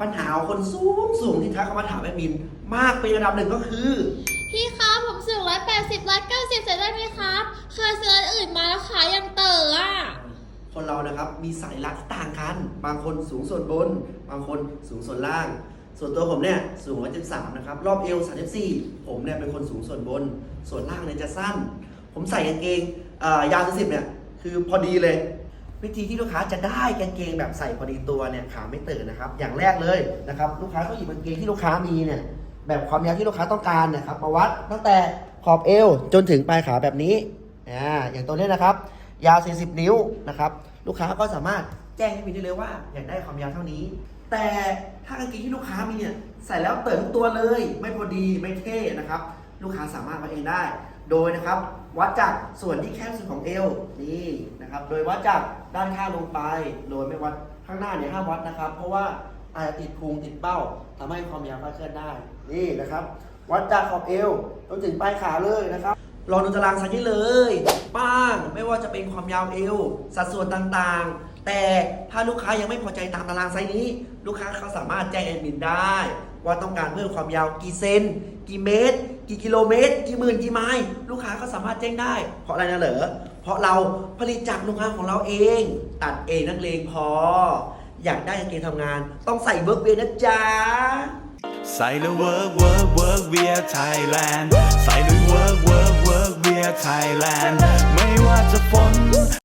ปัญหาของคนสูงสูงที่ทักเข้ามาถามแอดมิน มากเป็นระดับหนึ่งก็คือ พี่ครับผมสูงร้อยแปดสิบร้อยเก้าสิบใส่ได้ไหมครับ เคยซื้ออันอื่นมาแล้วขายังเต๋ออะ คนเรานะครับมีสายรัดที่ต่างกัน บางคนสูงส่วนบน บางคนสูงส่วนล่าง ส่วนตัวผมเนี่ยสูง173นะครับรอบเอว34ผมเนี่ยเป็นคนสูงส่วนบน ส่วนล่างเนี่ยจะสั้น ผมใส่กางเกงเอ่อยาว40เนี่ยคือพอดีเลย วิธีที่ลูกค้าจะได้กางเกงแบบใส่พอดีตัวเนี่ยขาไม่ตื่นนะครับ อย่างแรกเลยนะครับ ลูกค้าต้องหยิบกางเกงที่ลูกค้ามีเนี่ยแบบความยาวที่ลูกค้าต้องการเนะครับมาวัดตั้งแต่ขอบเอวจนถึงปลายขาแบบนี้อ่าอย่างตัวนี้นะครับ ยาว 40 นิ้วนะครับ ลูกค้าก็สามารถแจ้งให้มีได้เลยว่า อยากได้ความยาวเท่านี้ แต่ถ้ากางเกงที่ลูกค้ามีเนี่ยใส่แล้วเติมตัวเลย ไม่พอดีไม่เท่นะครับ ลูกค้าสามารถวัดเองได้ โดยนะครับวัดจากส่วนที่แคบสุดของเอวนี่นะครับ โดยวัดจากด้านข้างลงไป โดยไม่วัดข้างหน้าเนี่ยห้ามวัดนะครับ เพราะว่าอาจจะติดพุงติดเป้าทำให้ความยาวคลาดเคลื่อนได้นี่นะครับ วัดจากขอบเอวจนถึงปลายขาเลยนะครับลองดูตารางไซส์นี้เลยป้างไม่ว่าจะเป็นความยาวเอว สัดส่วนต่างๆ แต่ถ้าลูกค้ายังไม่พอใจตามตารางไซส์นี้ ลูกค้าเขาสามารถแจ้งแอดมินได้ ว่าต้องการเพิ่มความยาวกี่เซน กี่เมตร กี่กิโลเมตร กี่หมื่นกี่ไมล์ลูกค้าก็สามารถแจ้งได้ เพราะอะไรนะเหรอเพราะเราผลิตจากโรงงานของเราเอง ตัดเองนักเลงพอ อยากได้กางเกงทำงาน ต้องใส่เบิร์กเวียนะจ๊ะใส่แล้ว work work work we're Thailand ใส่แล้ว work work work we're Thailand ไม่ว่าจะฝน